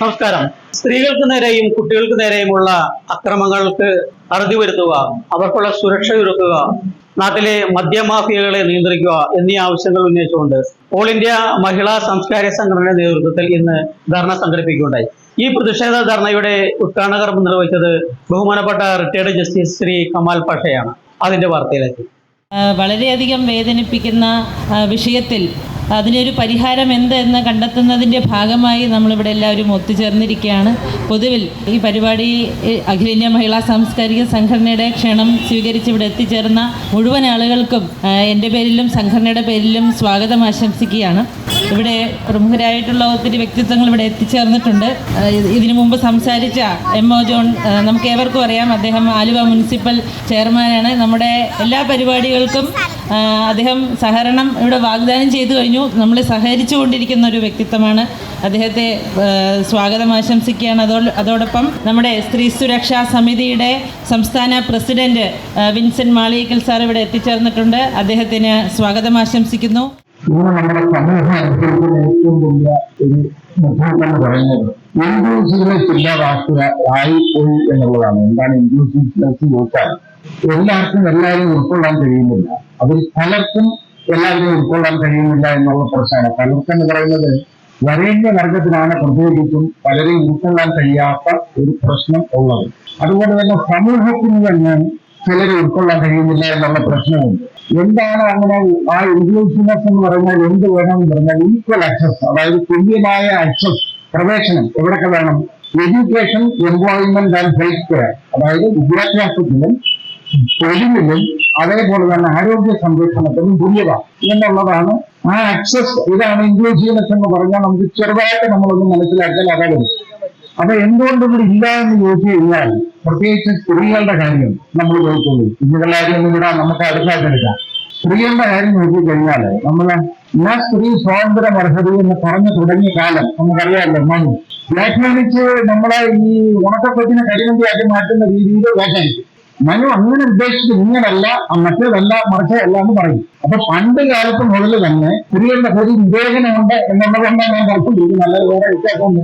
നമസ്കാരം. സ്ത്രീകൾക്ക് നേരെയും കുട്ടികൾക്ക് നേരെയുമുള്ള അക്രമങ്ങൾക്ക് അറുതി വരുത്തുക അവർക്കുള്ള സുരക്ഷ ഒരുക്കുക നാട്ടിലെ മദ്യമാഫിയകളെ നിയന്ത്രിക്കുക എന്നീ ആവശ്യങ്ങൾ ഉന്നയിച്ചുകൊണ്ട് ഓൾ ഇന്ത്യ മഹിളാ സാംസ്കാരിക സംഘടനയുടെ നേതൃത്വത്തിൽ ഇന്ന് ധർണ സംഘടിപ്പിക്കുകയുണ്ടായി. ഈ പ്രതിഷേധ ധർണയുടെ ഉദ്ഘാടനകർമ്മം നിർവഹിച്ചത് ബഹുമാനപ്പെട്ട റിട്ടയർഡ് ജസ്റ്റിസ് ശ്രീ കമാൽ പാഷയാണ് അതിന്റെ വാർത്തയിലേക്ക്. വളരെയധികം വേദനിപ്പിക്കുന്ന വിഷയത്തിൽ അതിനൊരു പരിഹാരം എന്ത് എന്ന് കണ്ടെത്തുന്നതിന്റെ ഭാഗമായി നമ്മളിവിടെ എല്ലാവരും ഒത്തുചേർന്നിരിക്കുകയാണ്. പൊതുവിൽ ഈ പരിപാടി അഖിലേന്ത്യാ മഹിളാ സാംസ്കാരിക സംഘടനയുടെ ക്ഷണം സ്വീകരിച്ച് ഇവിടെ എത്തിച്ചേർന്ന മുഴുവൻ ആളുകൾക്കും എന്റെ പേരിലും സംഘടനയുടെ പേരിലും സ്വാഗതം ആശംസിക്കുകയാണ്. ഇവിടെ പ്രമുഖരായിട്ടുള്ള ഒത്തിരി വ്യക്തിത്വങ്ങൾ ഇവിടെ എത്തിച്ചേർന്നിട്ടുണ്ട്. ഇതിനു മുമ്പ് സംസാരിച്ച എം ഒ ജോൺ നമുക്ക് ഏവർക്കും അറിയാം. അദ്ദേഹം ആലുവ മുനിസിപ്പൽ ചെയർമാനാണ്. നമ്മുടെ എല്ലാ പരിപാടികൾക്കും അദ്ദേഹം സഹകരണം ഇവിടെ വാഗ്ദാനം ചെയ്തു കഴിഞ്ഞു. നമ്മളെ സഹകരിച്ചു കൊണ്ടിരിക്കുന്ന ഒരു വ്യക്തിത്വമാണ് അദ്ദേഹത്തെ സ്വാഗതം ആശംസിക്കുകയാണ്. അതോ അതോടൊപ്പം നമ്മുടെ സ്ത്രീ സുരക്ഷാ സമിതിയുടെ സംസ്ഥാന പ്രസിഡന്റ് വിൻസെന്റ് മാളിയേക്കൽ സാർ ഇവിടെ എത്തിച്ചേർന്നിട്ടുണ്ട്. അദ്ദേഹത്തിന് സ്വാഗതം ആശംസിക്കുന്നു. നമ്മുടെ സമൂഹം അനുസരിക്കുന്ന ഏറ്റവും വലിയ ഒരു ബുദ്ധിമുട്ട് എന്ന് പറയുന്നത് ഇൻക്ലൂസീവ്നെസ് ഇല്ലാതാക്കുക ആയിപ്പോയി എന്നുള്ളതാണ് എന്താണ് ഇൻക്ലൂസീവ്നെസ് നോക്കാൻ എല്ലാവർക്കും എല്ലാവരും ഉൾക്കൊള്ളാൻ കഴിയുന്നില്ല അതിൽ പലർക്കും എല്ലാവരും ഉൾക്കൊള്ളാൻ കഴിയുന്നില്ല എന്നുള്ള പ്രശ്നമാണ് പലർക്കും എന്ന് പറയുന്നത് വരേണ്യ വർഗത്തിലാണ് പ്രത്യേകിച്ചും പലരെയും ഉൾക്കൊള്ളാൻ കഴിയാത്ത ഒരു പ്രശ്നം ഉള്ളത് അതുപോലെ തന്നെ സമൂഹത്തിന് തന്നെ ചിലരെ ഉൾക്കൊള്ളാൻ കഴിയുന്നില്ല എന്നുള്ള പ്രശ്നമുണ്ട്. എന്താണ് അങ്ങനെ ആ ഇൻക്ലൂസീവ്നെസ് എന്ന് പറഞ്ഞാൽ എന്ത് വേണം എന്ന് പറഞ്ഞാൽ ഈക്വൽ ആക്സസ് അതായത് തുല്യമായ ആക്സസ് പ്രവേശനം എവിടൊക്കെ വേണം? Education employment and health care അതായത് വിദ്യാഭ്യാസത്തിലും തൊഴിലിലും അതേപോലെ തന്നെ ആരോഗ്യ സംരക്ഷണത്തിലും തുല്യത എന്നുള്ളതാണ് ആ ആക്സസ് ഇതാണ് ഇൻക്ലൂസീവ്നെസ് എന്ന് പറഞ്ഞാൽ നമുക്ക് ചെറുതായിട്ട് നമ്മളൊന്ന് മനസ്സിലാക്കിയാൽ അതായത് അപ്പൊ എന്തുകൊണ്ട് ഇവിടെ ഇല്ല എന്ന് ചോദിച്ചു കഴിഞ്ഞാൽ പ്രത്യേകിച്ച് സ്ത്രീകളുടെ കാര്യം നമ്മൾ ചോദിച്ചുള്ളൂ കുഞ്ഞുങ്ങളുടെ കാര്യം ഒന്നും ഇവിടെ നമുക്ക് അടുത്തായിട്ടെടുക്കാം സ്ത്രീകളുടെ കാര്യം നോക്കി കഴിഞ്ഞാൽ നമ്മൾ ഞാൻ സ്ത്രീ സ്വാതന്ത്ര്യം അർഹത എന്ന് പറഞ്ഞു തുടങ്ങിയ കാലം നമുക്കറിയാമല്ലോ മനു. വ്യാഖ്യാനിച്ച് നമ്മളെ ഈ ഉണക്കക്കൊച്ചിനെ കരിമന്തിയാക്കി മാറ്റുന്ന രീതിയിൽ വ്യാഖ്യാനിച്ചു. മനു അങ്ങനെ ഉദ്ദേശിച്ചത് ഇങ്ങനല്ല മറ്റേതല്ല മറിച്ചതല്ല എന്ന് പറയും. അപ്പൊ പണ്ട് കാലത്ത് മുതൽ തന്നെ സ്ത്രീകളുടെ ഒരു വിവേചനമുണ്ട് എന്നുള്ളതുകൊണ്ടാണ് ഞാൻ പറഞ്ഞിരിക്കുന്നത് നല്ല വേറെ വ്യത്യാസമുണ്ട്.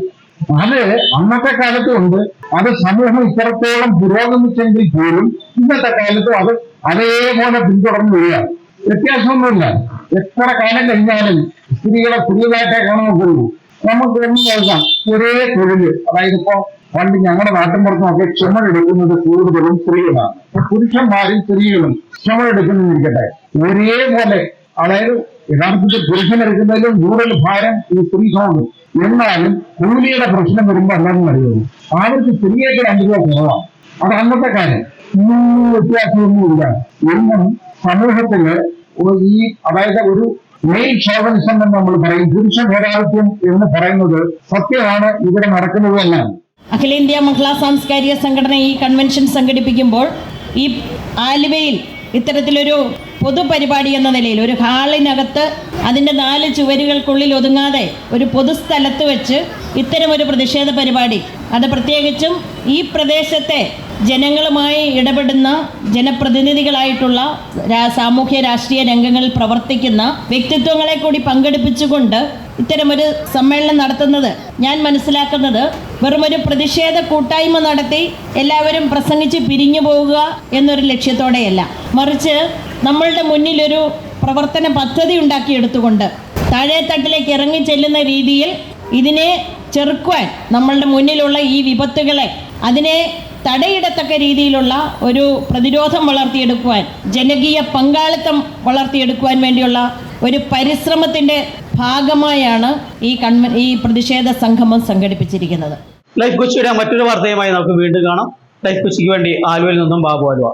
അത് അന്നത്തെ കാലത്തും ഉണ്ട്. അത് സമൂഹം ഇത്രത്തോളം പുരോഗമിച്ചെങ്കിൽ പോലും ഇന്നത്തെ കാലത്തും അത് അതേപോലെ പിന്തുടർന്ന് വരികയാണ്. വ്യത്യാസമൊന്നുമില്ല. എത്ര കാലം കഴിഞ്ഞാലും സ്ത്രീകളെ സ്ത്രീകളായിട്ടേ കാണുന്നുള്ളൂ നമുക്ക് എന്ന് കേൾക്കാം ഒരേ തൊഴിൽ അതായത് ഇപ്പോ പണ്ട് ഞങ്ങളുടെ നാട്ടിൻപുറത്തുമൊക്കെ ചുമടെടുക്കുന്നത് കൂടുതലും സ്ത്രീകളാണ്. പുരുഷന്മാരും സ്ത്രീകളും ചുമടെടുക്കുന്നിരിക്കട്ടെ ഒരേപോലെ അതായത് യഥാർത്ഥത്തിൽ പുരുഷനെടുക്കുന്നതിലും കൂടുതൽ ഭാരം ഈ സ്ത്രീ സ്വാമി എന്നാലും കൂലിയുടെ പ്രശ്നം വരുമ്പോൾ എല്ലാവരും അറിയുന്നു അവർക്ക് സ്ത്രീയൊക്കെ രണ്ടു രൂപ കുറവാണ്. അത് അന്നത്തെ കാര്യം ഇന്നും വ്യത്യാസമൊന്നുമില്ല. എന്നും സമൂഹത്തിൽ ഈ അതായത് ഒരു മെയിൽ ഷോവനിസം എന്ന് നമ്മൾ പറയും. പുരുഷ മേധാവിത്വം എന്ന് പറയുന്നത് സത്യമാണ്. ഇവിടെ നടക്കുന്നത് എന്നാണ് അഖിലേന്ത്യാ മഹിളാ സാംസ്കാരിക സംഘടന ഈ കൺവെൻഷൻ സംഘടിപ്പിക്കുമ്പോൾ ഈ ആലുവയിൽ ഇത്തരത്തിലൊരു പൊതുപരിപാടി എന്ന നിലയിൽ ഒരു ഹാളിനകത്ത് അതിന്റെ നാല് ചുവരുകൾക്കുള്ളിൽ ഒതുങ്ങാതെ ഒരു പൊതുസ്ഥലത്ത് വെച്ച് ഇത്തരമൊരു പ്രതിഷേധ പരിപാടി. അത് പ്രത്യേകിച്ചും ഈ പ്രദേശത്തെ ജനങ്ങളുമായി ഇടപെടുന്ന ജനപ്രതിനിധികളായിട്ടുള്ള സാമൂഹ്യ രാഷ്ട്രീയ രംഗങ്ങളിൽ പ്രവർത്തിക്കുന്ന വ്യക്തിത്വങ്ങളെ കൂടി പങ്കെടുപ്പിച്ചുകൊണ്ട് ഇത്തരമൊരു സമ്മേളനം നടത്തുന്നത് ഞാൻ മനസ്സിലാക്കുന്നത് വെറുമൊരു പ്രതിഷേധ കൂട്ടായ്മ നടത്തി എല്ലാവരും പ്രസംഗിച്ച് പിരിഞ്ഞു പോവുക എന്നൊരു ലക്ഷ്യത്തോടെയല്ല. മറിച്ച് നമ്മളുടെ മുന്നിലൊരു പ്രവർത്തന പദ്ധതി ഉണ്ടാക്കിയെടുത്തുകൊണ്ട് താഴേത്തട്ടിലേക്ക് ഇറങ്ങി ചെല്ലുന്ന രീതിയിൽ ഇതിനെ ചെറുക്കുവാൻ നമ്മളുടെ മുന്നിലുള്ള ഈ വിപത്തുകളെ അതിനെ തടയിടത്തക്ക രീതിയിലുള്ള ഒരു പ്രതിരോധം വളർത്തിയെടുക്കുവാൻ ജനകീയ പങ്കാളിത്തം വളർത്തിയെടുക്കുവാൻ വേണ്ടിയുള്ള ഒരു പരിശ്രമത്തിന്റെ ഭാഗമായാണ് ഈ കൺവ ഈ പ്രതിഷേധ സംഗമം സംഘടിപ്പിച്ചിരിക്കുന്നത്. ലൈഫ് കൊച്ചിയുടെ മറ്റൊരു വാർത്തയുമായി നമുക്ക് വീണ്ടും കാണാം. ലൈഫ് കൊച്ചിക്ക് വേണ്ടി ആലുവയിൽ നിന്നും ബാബു ആലുവ.